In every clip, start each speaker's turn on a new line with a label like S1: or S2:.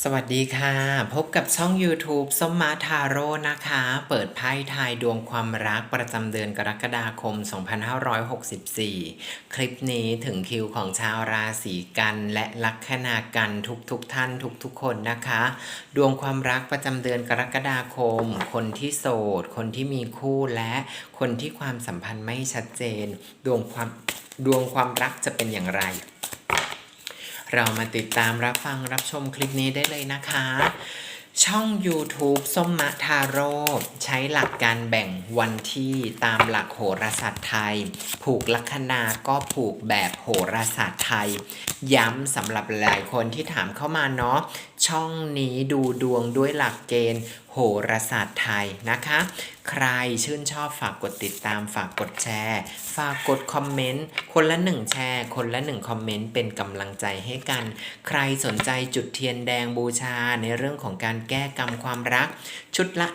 S1: สวัสดีค่ะ พบกับช่อง YouTube ส้มมาทาโร่นะคะ เปิดไพ่ทายดวงความรักประจำเดือนกรกฎาคม 2564 คลิปนี้ถึงคิวของชาวราศีกันและลัคนากันทุกๆทท่านทุกๆคนนะคะ ดวงความรักประจำเดือนกรกฎาคม คนที่โสด คนที่มีคู่และคนที่ความสัมพันธ์ไม่ชัดเจน ดวงความดวงความรักจะเป็นอย่างไร เรามาติดตามรับฟังรับชมคลิปนี้ได้เลยนะคะ ช่อง YouTube ส้มมะทาโร่ใช้หลักการแบ่งวันที่ตามหลักโหราศาสตร์ไทย ผูกลัคนาก็ผูกแบบโหราศาสตร์ไทย ย้ำสำหรับหลายคนที่ถามเข้ามาเนาะช่องนี้ดูดวงด้วยหลักเกณฑ์ โหราศาสตร์ไทยนะคะ ใครชื่นชอบฝากกดติดตามฝากกดแชร์ ฝากกดคอมเมนต์คนละหนึ่งแชร์ คนละหนึ่งคอมเมนต์เป็นกำลังใจให้กัน ใครสนใจจุดเทียนแดงบูชาในเรื่องของการแก้กรรมความรัก ชุดละ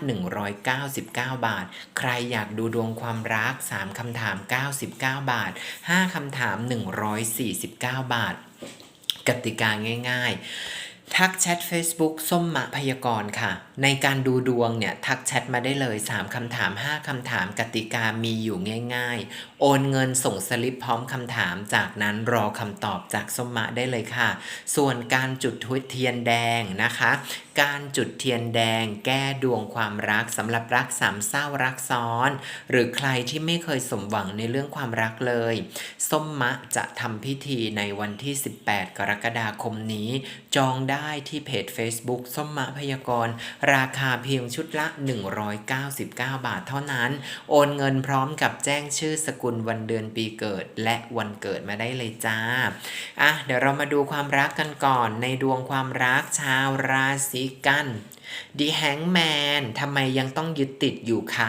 S1: 199 บาท ใครอยากดูดวงความรัก 3คำถาม 99 บาท 5คำถาม 149 บาท กติกาง่าย ๆ ทักแชท Facebook ส้มมะพยากรณ์ค่ะ ในการดูดวงเนี่ย ทักแชทมาได้เลย 3 คำถาม 5 คำถามกติกามีอยู่ง่าย ๆ โอนเงินส่งสลิปพร้อมคำถาม จากนั้นรอคำตอบจากส้มมะได้เลยค่ะ ส่วนการจุดทุเทียนแดงนะคะ การจุดเทียนแดง แก้ดวงความรักสำหรับรักสามเศร้ารักซ้อน หรือใครที่ไม่เคยสมหวังในเรื่องความรักเลย ส้มมะจะทำพิธีในวันที่ 18 กรกฎาคมนี้จองได้ได้ที่เพจ Facebook ส้มมะพยากร ราคาเพียงชุดละ 199 บาทเท่านั้น โอนเงินพร้อมกับแจ้งชื่อสกุลวันเดือนปีเกิด และวันเกิดมาได้เลยจ้าอะเดี๋ยวเรามาดูความรักกันก่อนในดวงความรักชาวราศีกันดีแฮงแมนทำไมยังต้องยึดติดอยู่คะ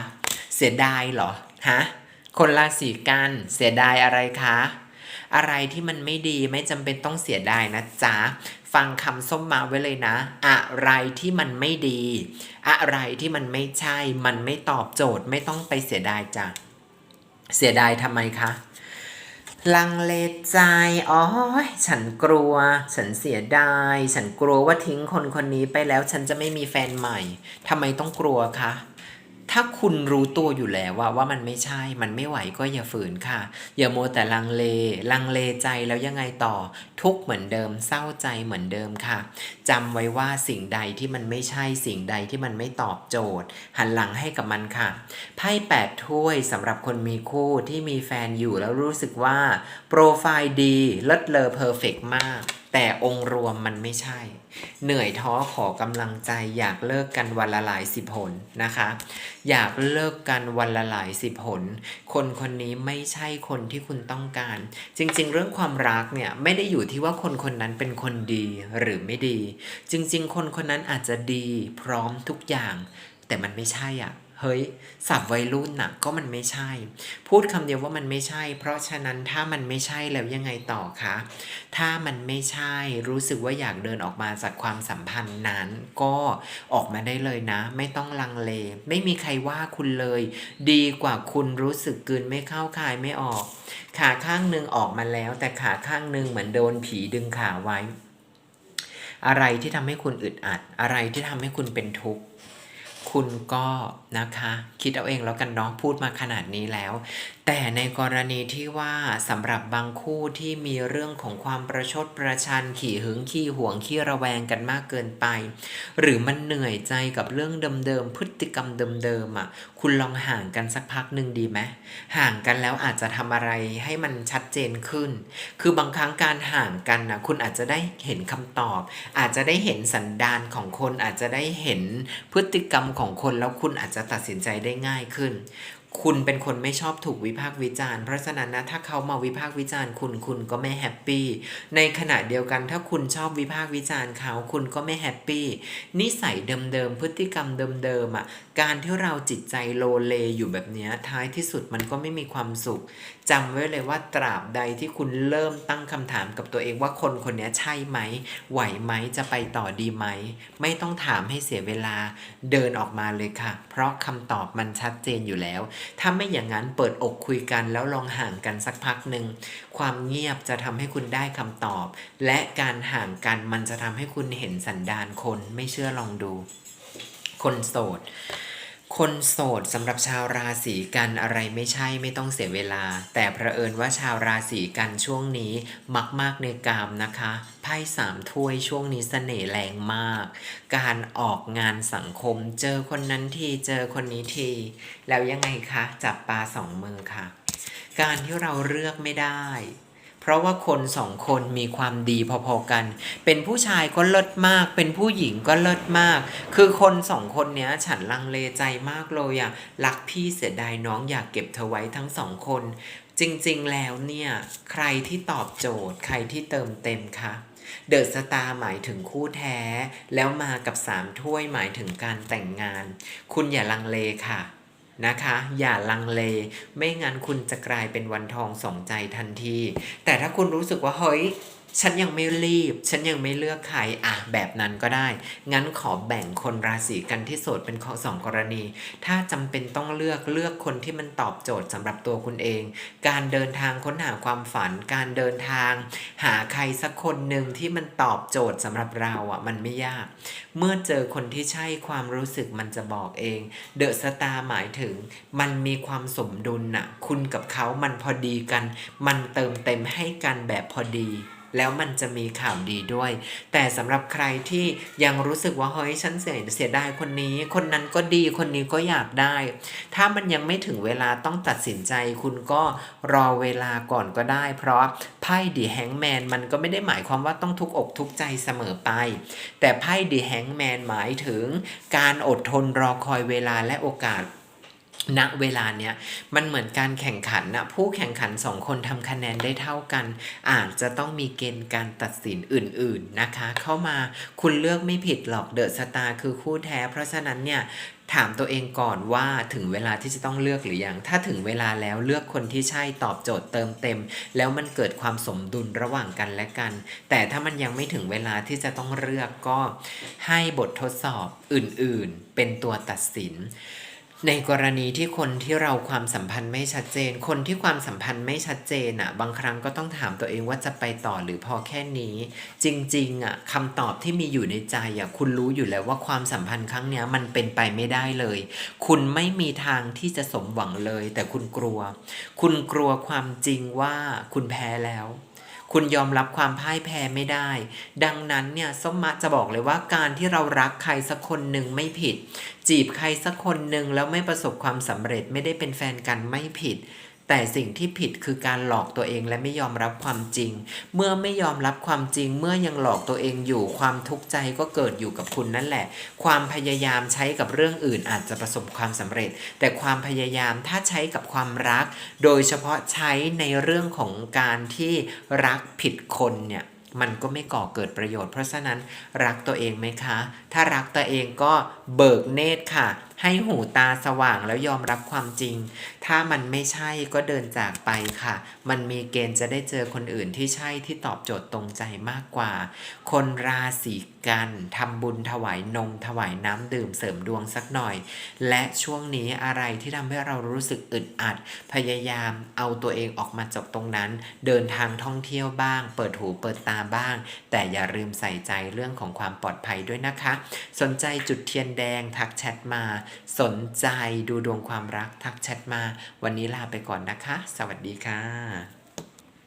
S1: เสียดายเหรอฮะคนราศีกันเสียดายอะไรคะ อะไรที่มันไม่ดีไม่จำเป็นต้องเสียดายนะจ๊ะฟังคำส้มมาไว้เลยนะ อะไรที่มันไม่ดี อะไรที่มันไม่ใช่ มันไม่ตอบโจทย์ไม่ต้องไปเสียดายจ้ะเสียดายทำไมคะลังเลใจอ๋อฉันกลัว ฉันเสียดาย ฉันกลัวว่าทิ้งคนคนนี้ไปแล้ว ฉันจะไม่มีแฟนใหม่ทำไมต้องกลัวคะ ถ้าคุณรู้ตัวอยู่แล้วว่าว่ามันไม่ใช่มันไม่ไหวก็อย่าฝืนค่ะ อย่าโมแต่ลังเล ลังเลใจแล้วยังไงต่อ ทุกเหมือนเดิมเศร้าใจเหมือนเดิมค่ะจำไว้ว่าสิ่งใดที่มันไม่ใช่สิ่งใดที่มันไม่ตอบโจทย์ หันหลังให้กับมันค่ะไพ่แปดถ้วยสำหรับคนมีคู่ที่มีแฟนอยู่แล้วรู้สึกว่าโปรไฟล์ดีเลิศเลอเพอร์เฟกมาก แต่องค์รวมมันไม่ใช่ เหนื่อยท้อขอกำลังใจ อยากเลิกกันวันละหลายสิบหนนะคะ อยากเลิกกันวันละหลายสิบหน คนคนนี้ไม่ใช่คนที่คุณต้องการ จริง ๆ เรื่องความรักเนี่ยไม่ได้อยู่ที่ว่าคนคนนั้นเป็นคนดีหรือไม่ดี จริง ๆ คนคนนั้นอาจจะดีพร้อมทุกอย่าง แต่มันไม่ใช่อะ เฮ้ยสับวัยรุ่นน่ะก็มันไม่ใช่ พูดคำเดียวว่ามันไม่ใช่ เพราะฉะนั้นถ้ามันไม่ใช่แล้วยังไงต่อคะถ้ามันไม่ใช่รู้สึกว่าอยากเดินออกมาจากความสัมพันธ์นั้น ก็ออกมาได้เลยนะ ไม่ต้องลังเล ไม่มีใครว่าคุณเลย ดีกว่าคุณรู้สึกกืนไม่เข้าคายไม่ออก ขาข้างหนึ่งออกมาแล้ว แต่ขาข้างหนึ่งเหมือนโดนผีดึงขาไว้ อะไรที่ทำให้คุณอึดอัด อะไรที่ทำให้คุณเป็นทุกข์ คุณก็นะคะ คิดเอาเองแล้วกันเนาะพูดมาขนาดนี้แล้ว แต่ในกรณีที่ว่าสำหรับบางคู่ที่มีเรื่องของความประชดประชันขี่หึงขี้หวงขี้ระแวงกันมากเกินไป หรือมันเหนื่อยใจกับเรื่องเดิมๆพฤติกรรมเดิมๆอะ คุณลองห่างกันสักพักหนึ่งดีไหมห่างกันแล้วอาจจะทำอะไรให้มันชัดเจนขึ้น คือบางครั้งการห่างกันนะคุณอาจจะได้เห็นคำตอบ อาจจะได้เห็นสันดานของคนอาจจะได้เห็นพฤติกรรมของคนแล้วคุณอาจจะตัดสินใจได้ง่ายขึ้น คุณเป็นคนไม่ชอบถูกวิพากษ์วิจารณ์ เพราะฉะนั้นนะถ้าเขามาวิพากษ์วิจารณ์คุณคุณก็ไม่แฮปปี้ ในขณะเดียวกันถ้าคุณชอบวิพากษ์วิจารณ์เขาคุณก็ไม่แฮปปี้ นิสัยเดิมๆพฤติกรรมเดิมๆอะ การที่เราจิตใจโลเลอยู่แบบนี้ท้ายที่สุดมันก็ไม่มีความสุข จำไว้เลยว่าตราบใดที่คุณเริ่มตั้งคำถามกับตัวเองว่าคนคนนี้ใช่ไหม ไหวไหมจะไปต่อดีไหม ไม่ต้องถามให้เสียเวลาเดินออกมาเลยค่ะ เพราะคำตอบมันชัดเจนอยู่แล้ว ถ้าไม่อย่างนั้นเปิดอกคุยกันแล้วลองห่างกันสักพักหนึ่งความเงียบจะทำให้คุณได้คำตอบ และการห่างกันมันจะทำให้คุณเห็นสันดานคนไม่เชื่อลองดู คนโสด คนโสดสำหรับชาวราศีกันอะไรไม่ใช่ไม่ต้องเสียเวลา แต่เอิญว่าชาวราศีกันช่วงนี้มักมากในกามนะคะไพ่สามถ้วยช่วงนี้เสน่ห์แรงมาก การออกงานสังคมเจอคนนั้นทีเจอคนนี้ที แล้วยังไงคะ จับปลาสองมือค่ะ การที่เราเลือกไม่ได้ ราะว่าคนสองคนมีความดีพอๆกัน เป็นผู้ชายก็เลิศมาก เป็นผู้หญิงก็เลิศมาก คือคนสองคนเนี้ยฉันลังเลใจมากเลยอะรักพี่เสียดายน้องอยากเก็บเธอไว้ทั้งสองคน จริงๆแล้วเนี่ยใครที่ตอบโจทย์ ใครที่เติมเต็มคะเดอะสตาร์หมายถึงคู่แท้ แล้วมากับสามถ้วยหมายถึงการแต่งงาน คุณอย่าลังเลค่ะ นะคะ อย่าลังเล ไม่งั้นคุณจะกลายเป็นวันทองสองใจทันที แต่ถ้าคุณรู้สึกว่าเฮ้ย ฉันยังไม่รีบ ฉันยังไม่เลือกใครอะแบบนั้นก็ได้ งั้นขอแบ่งคนราศีกันที่โสดเป็นข้อสองกรณี ถ้าจำเป็นต้องเลือกเลือกคนที่มันตอบโจทย์สำหรับตัวคุณเอง การเดินทางค้นหาความฝัน การเดินทาง หาใครสักคนหนึ่งที่มันตอบโจทย์สำหรับเราอะมันไม่ยาก เมื่อเจอคนที่ใช่ความรู้สึกมันจะบอกเอง เดอะสตาร์หมายถึง มันมีความสมดุลน่ะ คุณกับเขามันพอดีกัน มันเติมเต็มให้กันแบบพอดี แล้วมันจะมีข่าวดีด้วย แต่สำหรับใครที่ยังรู้สึกว่าเฮ้ยฉันเสียเสียดายคนนี้ คนนั้นก็ดีคนนี้ก็อยากได้ ถ้ามันยังไม่ถึงเวลาต้องตัดสินใจ คุณก็รอเวลาก่อนก็ได้ เพราะไพ่ดีแฮงแมนมันก็ไม่ได้หมายความว่าต้องทุกอกทุกใจเสมอไป แต่ไพ่ดีแฮงแมนหมายถึงการอดทนรอคอยเวลาและโอกาส ณเวลาเนี้ยมันเหมือนการแข่งขันนะผู้แข่งขันสองคนทำคะแนนได้เท่ากัน อาจจะต้องมีเกณฑ์การตัดสินอื่นๆนะคะ เข้ามาคุณเลือกไม่ผิดหรอกเดอะสตาร์คือคู่แท้ เพราะฉะนั้นเนี่ยถามตัวเองก่อนว่าถึงเวลาที่จะต้องเลือกหรือยัง ถ้าถึงเวลาแล้วเลือกคนที่ใช่ตอบโจทย์เติมเต็ม แล้วมันเกิดความสมดุลระหว่างกันและกัน แต่ถ้ามันยังไม่ถึงเวลาที่จะต้องเลือกก็ให้บททดสอบอื่นๆ เป็นตัวตัดสิน ในกรณีที่คนที่เราความสัมพันธ์ไม่ชัดเจน คนที่ความสัมพันธ์ไม่ชัดเจนอะ บางครั้งก็ต้องถามตัวเองว่าจะไปต่อหรือพอแค่นี้ จริงๆอะคำตอบที่มีอยู่ในใจอะคุณรู้อยู่แล้วว่าความสัมพันธ์ครั้งเนี้ยมันเป็นไปไม่ได้เลย คุณไม่มีทางที่จะสมหวังเลย แต่คุณกลัว คุณกลัวความจริงว่าคุณแพ้แล้ว คุณยอมรับความพ่ายแพ้ไม่ได้ ดังนั้นเนี่ยส้มมะจะบอกเลยว่าการที่เรารักใครสักคนหนึ่งไม่ผิด จีบใครสักคนหนึ่งแล้วไม่ประสบความสำเร็จไม่ได้เป็นแฟนกันไม่ผิด แต่สิ่งที่ผิดคือการหลอกตัวเองและไม่ยอมรับความจริง เมื่อไม่ยอมรับความจริง เมื่อยังหลอกตัวเองอยู่ความทุกข์ใจก็เกิดอยู่กับคุณนั่นแหละ ความพยายามใช้กับเรื่องอื่นอาจจะประสบความสำเร็จ แต่ความพยายามถ้าใช้กับความรัก โดยเฉพาะใช้ในเรื่องของการที่รักผิดคนเนี่ยมันก็ไม่ก่อเกิดประโยชน์ เพราะฉะนั้นรักตัวเองไหมคะ ถ้ารักตัวเองก็เบิกเนตรค่ะ ให้หูตาสว่างแล้วยอมรับความจริง ถ้ามันไม่ใช่ก็เดินจากไปค่ะ มันมีเกณฑ์จะได้เจอคนอื่นที่ใช่ที่ตอบโจทย์ตรงใจมากกว่า คนราศี กันทำบุญถวายนมถวายน้ำดื่มเสริมดวงสักหน่อย และช่วงนี้อะไรที่ทำให้เรารู้สึกอึดอัด พยายามเอาตัวเองออกมาจากตรงนั้น เดินทางท่องเที่ยวบ้าง เปิดหูเปิดตาบ้าง แต่อย่าลืมใส่ใจเรื่องของความปลอดภัยด้วยนะคะ สนใจจุดเทียนแดงทักแชทมา สนใจดูดวงความรักทักแชทมา วันนี้ลาไปก่อนนะคะ สวัสดีค่ะ